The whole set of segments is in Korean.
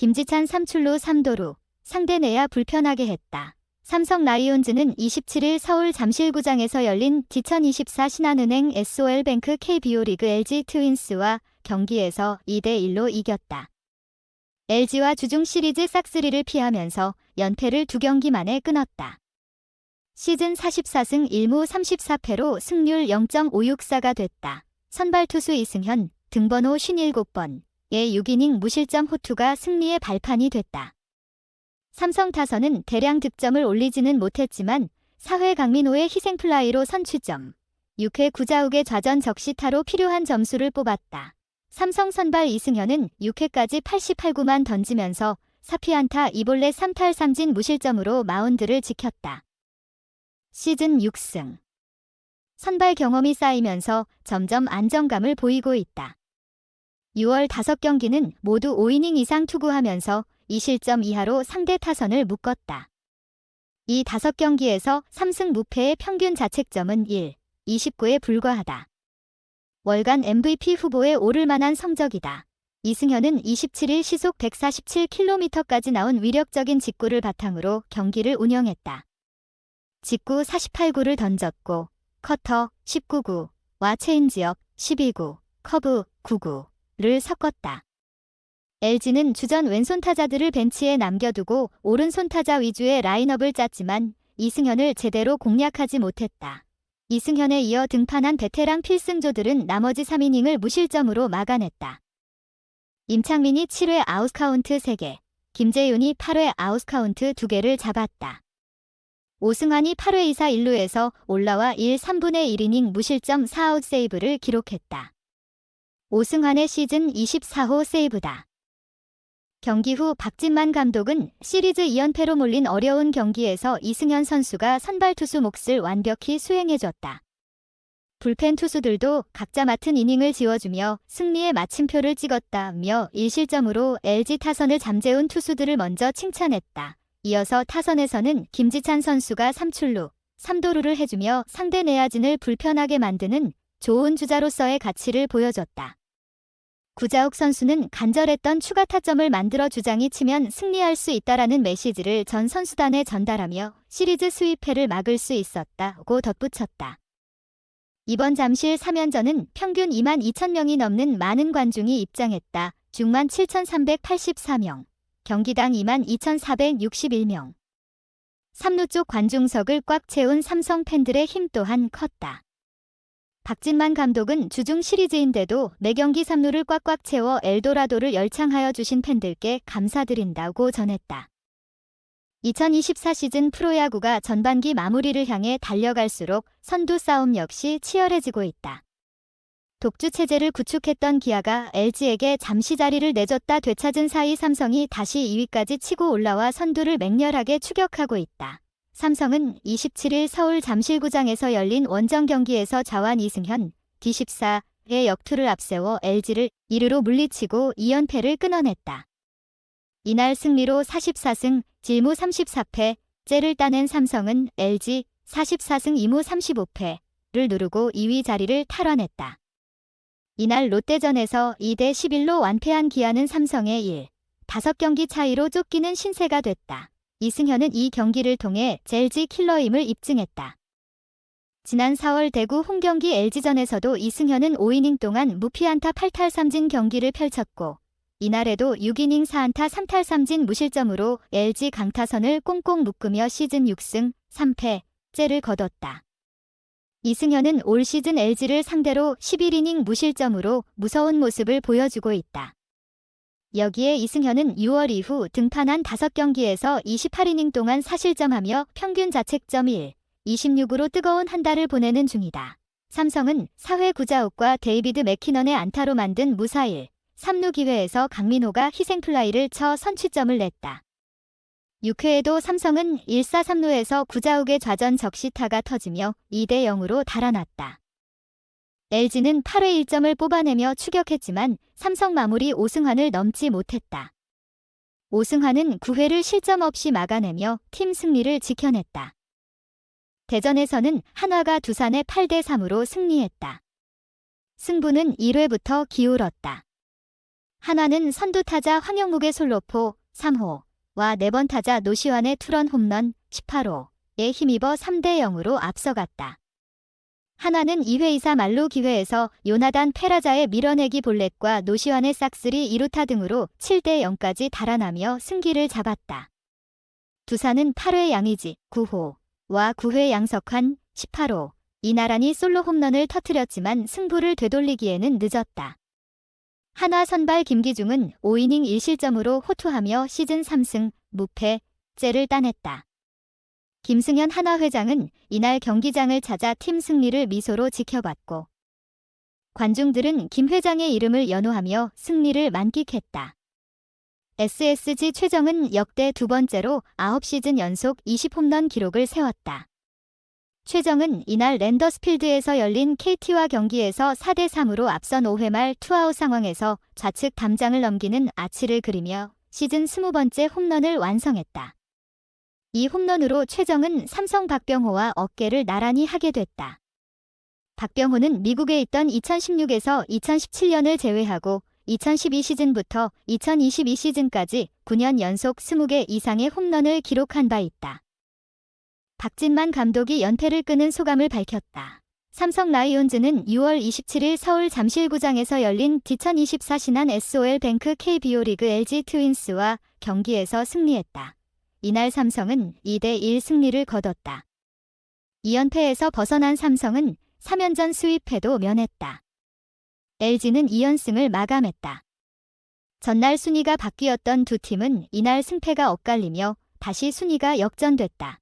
김지찬 3출루 3도루 상대 내야 불편하게 했다. 삼성 라이온즈는 27일 서울 잠실구장에서 열린 2024 신한은행 SOL뱅크 KBO 리그 LG 트윈스와 경기에서 2대1로 이겼다. LG와 주중 시리즈 싹쓸이를 피하면서 연패를 두 경기 만에 끊었다. 시즌 44승 1무 34패로 승률 0.564가 됐다. 선발 투수 이승현, 등번호 57번 의 6이닝 무실점 호투가 승리의 발판이 됐다. 삼성 타선은 대량 득점을 올리지는 못했지만 4회 강민호의 희생플라이로 선취점, 6회 구자욱의 좌전 적시타로 필요한 점수를 뽑았다. 삼성 선발 이승현은 6회까지 88구만 던지면서 4피안타 2볼넷 3탈 3진 무실점으로 마운드를 지켰다. 시즌 6승 선발 경험이 쌓이면서 점점 안정감을 보이고 있다. 6월 5경기는 모두 5이닝 이상 투구하면서 2실점 이하로 상대 타선을 묶었다. 이 5경기에서 3승 무패의 평균 자책점은 1, 29에 불과하다. 월간 MVP 후보에 오를 만한 성적이다. 이승현은 27일 시속 147km까지 나온 위력적인 직구를 바탕으로 경기를 운영했다. 직구 48구를 던졌고 커터 19구 와 체인지업 12구, 커브 9구 를 섞었다. LG는 주전 왼손 타자들을 벤치에 남겨두고 오른손 타자 위주의 라인업을 짰지만 이승현을 제대로 공략하지 못했다. 이승현에 이어 등판한 베테랑 필승조들은 나머지 3이닝을 무실점으로 막아냈다. 임창민이 7회 아웃카운트 3개, 김재윤이 8회 아웃카운트 2개를 잡았다. 오승환이 8회 2사 1루에서 올라와 1, 3분의 1이닝 무실점 4아웃 세이브를 기록했다. 오승환의 시즌 24호 세이브다. 경기 후 박진만 감독은 시리즈 2연패로 몰린 어려운 경기에서 이승현 선수가 선발 투수 몫을 완벽히 수행해줬다. 불펜 투수들도 각자 맡은 이닝을 지워주며 승리의 마침표를 찍었다며 1실점으로 LG 타선을 잠재운 투수들을 먼저 칭찬했다. 이어서 타선에서는 김지찬 선수가 3출루, 3도루를 해주며 상대 내야진을 불편하게 만드는 좋은 주자로서의 가치를 보여줬다. 구자욱 선수는 간절했던 추가 타점을 만들어 주장이 치면 승리할 수 있다라는 메시지를 전 선수단에 전달하며 시리즈 수입회를 막을 수 있었다고 덧붙였다. 이번 잠실 3연전은 평균 2만 2천 명이 넘는 많은 관중이 입장했다. 중만 7,384명, 경기당 2만 2,461명. 삼루 쪽 관중석을 꽉 채운 삼성 팬들의 힘 또한 컸다. 박진만 감독은 주중 시리즈인데도 매경기 3루를 꽉꽉 채워 엘도라도를 열창하여 주신 팬들께 감사드린다고 전했다. 2024 시즌 프로야구가 전반기 마무리를 향해 달려갈수록 선두 싸움 역시 치열해지고 있다. 독주 체제를 구축했던 기아가 LG에게 잠시 자리를 내줬다 되찾은 사이 삼성이 다시 2위까지 치고 올라와 선두를 맹렬하게 추격하고 있다. 삼성은 27일 서울 잠실구장에서 열린 원정 경기에서 자완 이승현, D14의 역투를 앞세워 LG를 1루로 물리치고 2연패를 끊어냈다. 이날 승리로 44승, 질무 34패, 째를 따낸 삼성은 LG 44승 2무 35패를 누르고 2위 자리를 탈환했다. 이날 롯데전에서 2대 11로 완패한 기아는 삼성의 1, 5경기 차이로 쫓기는 신세가 됐다. 이승현은 이 경기를 통해 젤지 킬러임을 입증했다. 지난 4월 대구 홈경기 LG전에서도 이승현은 5이닝 동안 무피안타 8탈 3진 경기를 펼쳤고 이날에도 6이닝 4안타 3탈 3진 무실점으로 LG 강타선을 꽁꽁 묶으며 시즌 6승 3패째를 거뒀다. 이승현은 올 시즌 LG를 상대로 11이닝 무실점으로 무서운 모습을 보여주고 있다. 여기에 이승현은 6월 이후 등판한 5경기에서 28이닝 동안 4실점하며 평균 자책점 1, 26으로 뜨거운 한 달을 보내는 중이다. 삼성은 4회 구자욱과 데이비드 맥키넌의 안타로 만든 무사일 3루 기회에서 강민호가 희생플라이를 쳐 선취점을 냈다. 6회에도 삼성은 1사 3루에서 구자욱의 좌전 적시타가 터지며 2대 0으로 달아났다. LG는 8회 1점을 뽑아내며 추격했지만 삼성 마무리 오승환을 넘지 못했다. 오승환은 9회를 실점 없이 막아내며 팀 승리를 지켜냈다. 대전에서는 한화가 두산의 8대 3으로 승리했다. 승부는 1회부터 기울었다. 한화는 선두타자 황영묵의 솔로포 3호와 네번 타자 노시환의 투런 홈런 18호에 힘입어 3대 0으로 앞서갔다. 한화는 2회 2사 말로 기회에서 요나단 페라자의 밀어내기 볼넷과 노시환의 싹쓸이 2루타 등으로 7대 0까지 달아나며 승기를 잡았다. 두산은 8회 양의지 9호와 9회 양석환 18호 이 나란히 솔로 홈런을 터뜨렸지만 승부를 되돌리기에는 늦었다. 한화 선발 김기중은 5이닝 1실점으로 호투하며 시즌 3승 무패째를 따냈다. 김승현 한화 회장은 이날 경기장을 찾아 팀 승리를 미소로 지켜봤고 관중들은 김 회장의 이름을 연호하며 승리를 만끽했다. SSG 최정은 역대 두 번째로 9시즌 연속 20홈런 기록을 세웠다. 최정은 이날 랜더스필드에서 열린 KT와 경기에서 4대 3으로 앞선 5회 말 투아웃 상황에서 좌측 담장을 넘기는 아치를 그리며 시즌 20번째 홈런을 완성했다. 이 홈런으로 최정은 삼성 박병호와 어깨를 나란히 하게 됐다. 박병호는 미국에 있던 2016에서 2017년을 제외하고 2012 시즌부터 2022 시즌까지 9년 연속 20개 이상의 홈런을 기록한 바 있다. 박진만 감독이 연패를 끄는 소감을 밝혔다. 삼성 라이온즈는 6월 27일 서울 잠실구장에서 열린 2024 신한 SOL 뱅크 KBO 리그 LG 트윈스와 경기에서 승리했다. 이날 삼성은 2대1 승리를 거뒀다. 2연패에서 벗어난 삼성은 3연전 수입해도 면했다. LG는 2연승을 마감했다. 전날 순위가 바뀌었던 두 팀은 이날 승패가 엇갈리며 다시 순위가 역전됐다.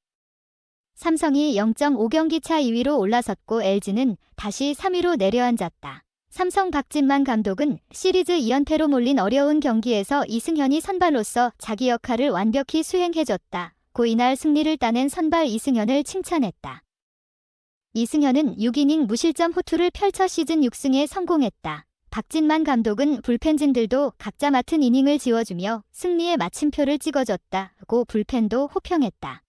삼성이 0.5경기 차 2위로 올라섰고 LG는 다시 3위로 내려앉았다. 삼성 박진만 감독은 시리즈 2연패로 몰린 어려운 경기에서 이승현이 선발로서 자기 역할을 완벽히 수행해줬다. 고 이날 승리를 따낸 선발 이승현을 칭찬했다. 이승현은 6이닝 무실점 호투를 펼쳐 시즌 6승에 성공했다. 박진만 감독은 불펜진들도 각자 맡은 이닝을 지워주며 승리의 마침표를 찍어줬다고 불펜도 호평했다.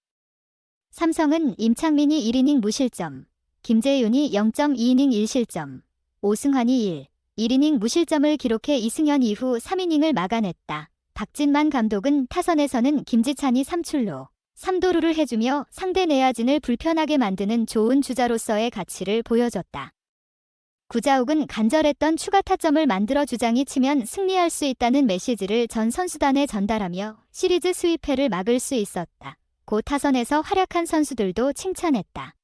삼성은 임창민이 1이닝 무실점, 김재윤이 0.2이닝 1실점, 오승환이 1, 1이닝 무실점을 기록해 이승현 이후 3이닝을 막아냈다. 박진만 감독은 타선에서는 김지찬이 3출로 3도루를 해주며 상대 내야진을 불편하게 만드는 좋은 주자로서의 가치를 보여줬다. 구자욱은 간절했던 추가 타점을 만들어 주장이 치면 승리할 수 있다는 메시지를 전 선수단에 전달하며 시리즈 수입회를 막을 수 있었다. 고 타선에서 활약한 선수들도 칭찬했다.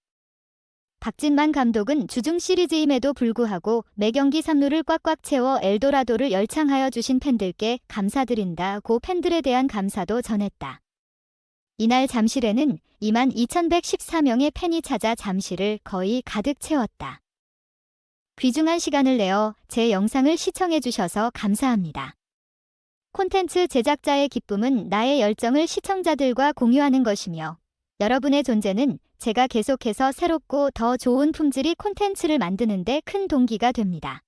박진만 감독은 주중 시리즈임에도 불구하고 매 경기 3루를 꽉꽉 채워 엘도라도를 열창하여 주신 팬들께 감사드린다고 팬들에 대한 감사도 전했다. 이날 잠실에는 2만 2114명의 팬이 찾아 잠실을 거의 가득 채웠다. 귀중한 시간을 내어 제 영상을 시청해주셔서 감사합니다. 콘텐츠 제작자의 기쁨은 나의 열정을 시청자들과 공유하는 것이며 여러분의 존재는 제가 계속해서 새롭고 더 좋은 품질의 콘텐츠를 만드는 데 큰 동기가 됩니다.